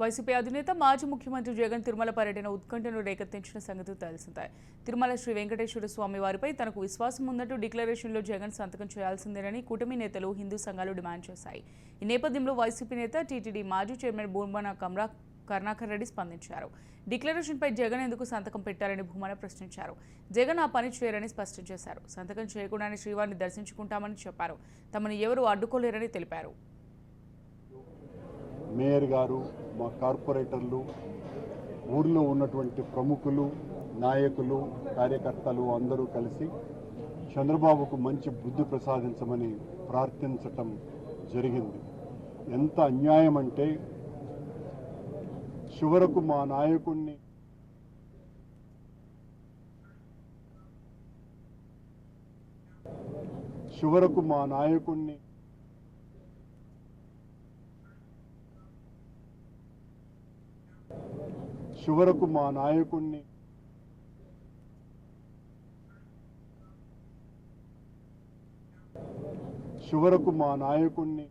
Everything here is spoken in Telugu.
వైసీపీ అధినేత మాజీ ముఖ్యమంత్రి జగన్ తిరుమల పర్యటన ఉత్కంఠను రేకెత్తించిన సంగతి తెలిసిందే. తిరుమల శ్రీ వెంకటేశ్వర స్వామి వారిపై తనకు విశ్వాసం ఉందంటూ డిక్లరేషన్లో జగన్ సంతకం చేయాల్సిందేనని కూటమి నేతలు హిందూ సంఘాలు డిమాండ్ చేశాయి. ఈ నేపథ్యంలో వైసీపీ నేత టీటీడీ మాజీ చైర్మన్ భూమన కమ్రా కరుణాకర్ రెడ్డి స్పందించారు. డిక్లరేషన్పై జగన్ ఎందుకు సంతకం పెట్టారని భూమన ప్రశ్నించారు. జగన్ ఆ పని చేయరని స్పష్టం చేశారు. సంతకం చేయకుండానే శ్రీవారిని దర్శించుకుంటామని చెప్పారు. తమను ఎవరూ అడ్డుకోలేరని తెలిపారు. మేయర్ గారు మా కార్పొరేటర్లు ఊర్లో ఉన్నటువంటి ప్రముఖులు నాయకులు కార్యకర్తలు అందరూ కలిసి చంద్రబాబుకు మంచి బుద్ధి ప్రసాదించమని ప్రార్థించటం జరిగింది. ఎంత అన్యాయం అంటే చివరకు మా నాయకుణ్ణి చివరకు మా నాయకుణ్ణి చివరకు మా నాయకుణ్ణి చివరకు మా నాయకుణ్ణి